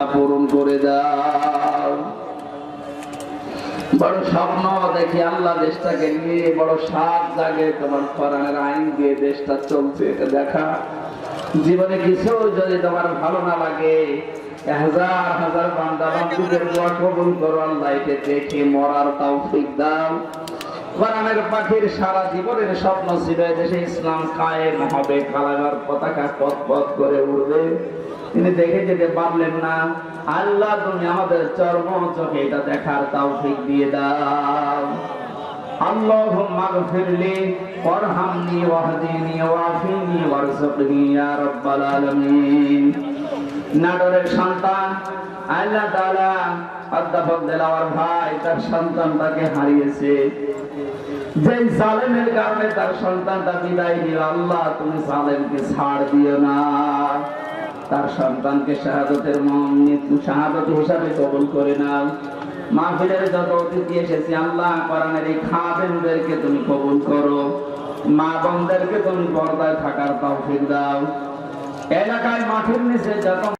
পূরণ করে দাও। বড় স্বপ্ন দেখি আল্লাহ দেশটাকে নিয়ে বড় সাত জাগে তোমার কোরআনের আইন দিয়ে দেশটা চলছে এটা দেখা। জীবনে কিছু যদি তোমার ভালো না লাগে, হাজার হাজার বান্দা বান্ধবদের দোয়া কবুল করো, আল্লাহ দেখে মরার তৌফিক দাও। কোরআনের পাখির সারা জীবনের স্বপ্ন ছিল এ দেশে ইসলাম কায়েম হবে কালামার পতাকা পথ পথ করে উঠবে তিনি দেখে যেতে পারলেন না আল্লাহ তুমি আমাদের চর্ম চোখে এটা দেখার তৌফিক দিয়ে দাও اللهم اغفر لي وارحمني واهدني وعافني وارزقني يا رب العالمين নাটোরের সন্তান। আল্লাহ তাআলা অধ্যাপক দেলাওয়ার ভাই তার সন্তানটাকে হারিয়েছে। যে জালেমের কারণে তার সন্তানটা বিদায় নিল, আল্লাহ তুমি জালেমকে ছাড় দিও না। তার সন্তানকে শাহাদতের মৃত্যু শাহাদত হিসাবে কবুল করে নাও। মাহফিলের যত অতিথি এসেছি, আল্লাহ কোরআনের এই খাদেমদেরকে তুমি কবুল করো। মা বোনদেরকে তুমি পর্দায় থাকার তৌফিক দাও। এলাকায় মাঠের নিচে যত